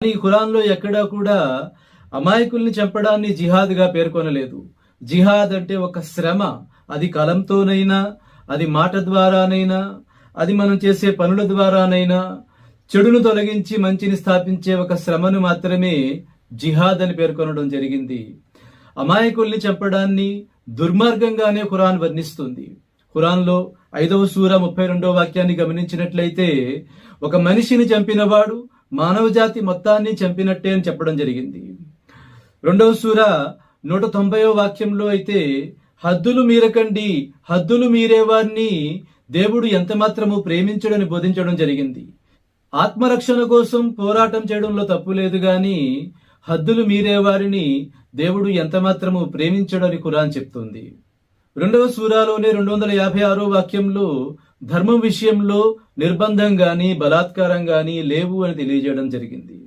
కానీ ఖురాన్లో ఎక్కడా కూడా అమాయకుల్ని చంపడాన్ని జిహాద్గా పేర్కొనలేదు. జిహాద్ అంటే ఒక శ్రమ. అది కలంతోనైనా అది మాట ద్వారానైనా అది మనం చేసే పనుల ద్వారానైనా చెడును తొలగించి మంచిని స్థాపించే ఒక శ్రమను మాత్రమే జిహాద్ అని పేర్కొనడం జరిగింది. అమాయకుల్ని చంపడాన్ని దుర్మార్గంగానే ఖురాన్ వర్ణిస్తుంది. ఖురాన్లో ఐదవ సూర ముప్పై రెండవ వాక్యాన్ని గమనించినట్లయితే ఒక మనిషిని చంపినవాడు మానవజాతి మొత్తాన్ని చంపినట్టే అని చెప్పడం జరిగింది. రెండవ సూర నూట తొంభైవ వాక్యంలో అయితే హద్దులు మీరకండి హద్దులు మీరేవారిని దేవుడు ఎంత మాత్రము ప్రేమించడని బోధించడం జరిగింది. ఆత్మరక్షణ కోసం పోరాటం చేయడంలో తప్పు లేదు గాని హద్దులు మీరే వారిని దేవుడు ఎంత మాత్రము ప్రేమించడని కురాన్ చెప్తుంది. రెండవ సూరాలోనే రెండు వందల యాభై ఆరో వాక్యంలో ధర్మం విషయంలో నిర్బంధం గాని బలాత్కారం గాని లేవు అని తెలియజేయడం జరిగింది.